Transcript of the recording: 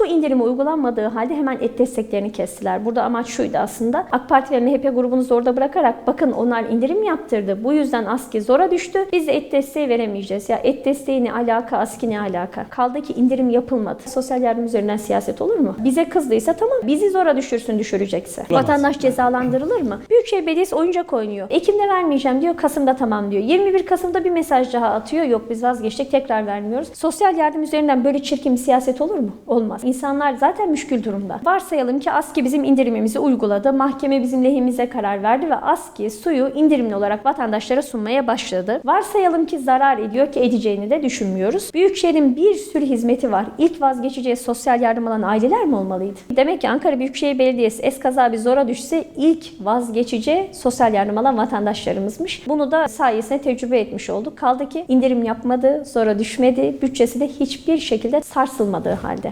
Su indirimi uygulanmadığı halde hemen et desteklerini kestiler. Burada amaç şuydu aslında. AK Parti ve MHP grubunu orada bırakarak bakın onlar indirim yaptırdı. Bu yüzden ASKİ zora düştü. Biz de et desteği veremeyeceğiz. Ya et desteği ne alaka, ASKİ ne alaka? Kaldı ki indirim yapılmadı. Sosyal yardım üzerinden siyaset olur mu? Bize kızdıysa tamam. Bizi zora düşürsün düşürecekse. Olamaz. Vatandaş cezalandırılır mı? Büyükşehir Belediyesi oyuncak oynuyor. Ekim'de vermeyeceğim diyor. Kasım'da tamam diyor. 21 Kasım'da bir mesaj daha atıyor. Yok biz vazgeçtik tekrar vermiyoruz. Sosyal yardım üzerinden böyle çirkin bir siyaset olur mu? Olmaz. İnsanlar zaten müşkül durumda. Varsayalım ki ASKİ bizim indirimimizi uyguladı. Mahkeme bizim lehimize karar verdi ve ASKİ suyu indirimli olarak vatandaşlara sunmaya başladı. Varsayalım ki zarar ediyor ki edeceğini de düşünmüyoruz. Büyükşehir'in bir sürü hizmeti var. İlk vazgeçeceği sosyal yardım alan aileler mi olmalıydı? Demek ki Ankara Büyükşehir Belediyesi eskaza bir zora düşse ilk vazgeçici sosyal yardım alan vatandaşlarımızmış. Bunu da sayesinde tecrübe etmiş olduk. Kaldı ki indirim yapmadı, zora düşmedi, bütçesi de hiçbir şekilde sarsılmadığı halde.